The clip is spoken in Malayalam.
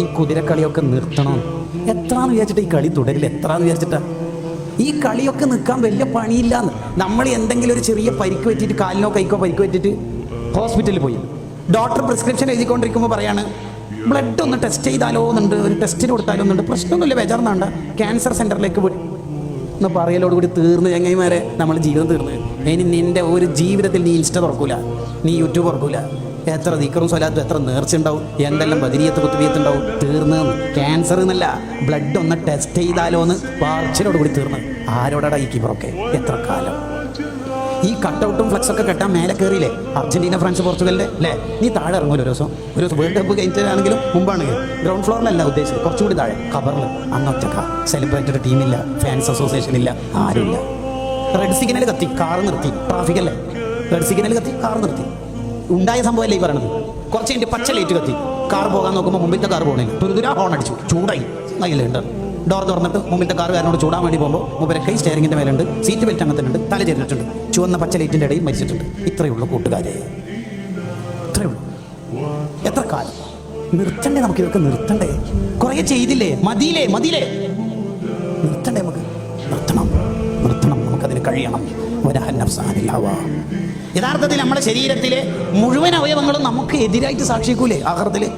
ഈ കുതിരക്കളിയൊക്കെ നിർത്തണം. എത്രാന്ന് വിചാരിച്ചിട്ട് ഈ കളി തുടരില്ല? എത്രാന്ന് വിചാരിച്ചിട്ടാ? ഈ കളിയൊക്കെ നിൽക്കാൻ വലിയ പണിയില്ലാന്ന്. നമ്മൾ എന്തെങ്കിലും ഒരു ചെറിയ പരിക്ക് പറ്റിയിട്ട് കാലിനോ കൈക്കോ പരിക്ക് പറ്റിയിട്ട് ഹോസ്പിറ്റലിൽ പോയി. ഡോക്ടർ പ്രിസ്ക്രിപ്ഷൻ എഴുതിക്കൊണ്ടിരിക്കുമ്പോൾ പറയാണ് ബ്ലഡ് ഒന്ന് ടെസ്റ്റ് ചെയ്താലോ എന്നുണ്ട് ഒരു ടെസ്റ്റിന് കൊടുത്താലോ എന്നുണ്ട് പ്രശ്നമൊന്നുമില്ല ബേജാർന്നാണ്ട് ക്യാൻസർ സെന്ററിലേക്ക് പോയി എന്ന് പറയലോടുകൂടി തീർന്ന് ചങ്ങൈമാരെ നമ്മൾ ജീവിതം തീർന്നു. ഇനി നിന്റെ ഒരു ജീവിതത്തിൽ നീ ഇൻസ്റ്റ തുറക്കൂല. നീ യൂട്യൂബ് തുറക്കൂല. എത്ര ദിക്കറും സ്വലാത്തും എത്ര നേർച്ച ഉണ്ടാവും. എന്തെല്ലാം ബദിരിയത്ത് കുത്തുബിയത്ത് ഉണ്ടാവും. തീർന്ന് ക്യാൻസർ എന്നല്ല ബ്ലഡ് ഒന്ന് ടെസ്റ്റ് ചെയ്താലോ എന്ന് പാർച്ചിലോടുകൂടി തീർന്ന്. ആരോടാ ഈ കീപ്പറൊക്കെ എത്ര കാലം? ഈ കട്ടൗട്ടും ഫ്ലക്സ് ഒക്കെ കെട്ടാൻ മേലെ കയറിയില്ലേ അർജന്റീന ഫ്രാൻസ് പോർച്ചുഗലിന്റെ അല്ലേ? നീ താഴെ ഇറങ്ങൂല ഒരു ദിവസം. ഒരു ദിവസം വേൾഡ് കപ്പ് കഴിഞ്ഞിട്ടാണെങ്കിലും മുമ്പാണ്. ഗ്രൗണ്ട് ഫ്ലോറിലല്ല ഉദ്ദേശിച്ചത്. കുറച്ചുകൂടി താഴെ. കവറിൽ അന്നൊറ്റക്ക സെലിബ്രേറ്റഡ് ടീമില്ല ഫാൻസ് അസോസിയേഷൻ ഇല്ല. ആരുമില്ല. റെഡ് സിഗ്നൽ കത്തി. കാർ നിർത്തി. ട്രാഫിക് അല്ലേ? റെഡ് സിഗ്നൽ കത്തി. കാർ നിർത്തി. ഉണ്ടായ സംഭവമല്ലേ ഈ പറയണത്? കുറച്ച് കഴിഞ്ഞ് പച്ച ലൈറ്റ് കത്തി. കാർ പോകാൻ നോക്കുമ്പോൾ മുമ്പിലത്തെ കാർ പോകണില്ല. ഹോൺ അടിച്ചു. ചൂടായി. നയിലുണ്ട് ഡോർ തുറന്നിട്ട് മുമ്പിലത്തെ കാറുകാരനോട് ചൂടാൻ വേണ്ടി പോകുമ്പോൾ മുമ്പിലെ കൈ സ്റ്റിയറിംഗിന്റെ മേലുണ്ട് സീറ്റ് ബെൽറ്റ് അങ്ങനത്തെ തല ചെരിഞ്ഞിട്ടുണ്ട് ചുവന്ന പച്ച ലൈറ്റിന്റെ ഇടയിൽ മരിച്ചിട്ടുണ്ട്. ഇത്രയേ ഉള്ളൂ കൂട്ടുകാരെ. എത്ര കാലം? നിർത്തണ്ടേ നമുക്ക് ഇതൊക്കെ നിർത്തണ്ടേ. കുറേ ചെയ്തില്ലേ? മതിയില്ലേ? മതിയില്ലേ? നിർത്തണ്ടേ നമുക്ക്. നിർത്തണം. നിർത്തണം. നമുക്കതിന് കഴിയണം. യഥാർത്ഥത്തിൽ നമ്മുടെ ശരീരത്തിലെ മുഴുവൻ അവയവങ്ങളും നമുക്ക് എതിരായിട്ട് സാക്ഷിക്കൂലേ? ആഹ്റത്തിൽ.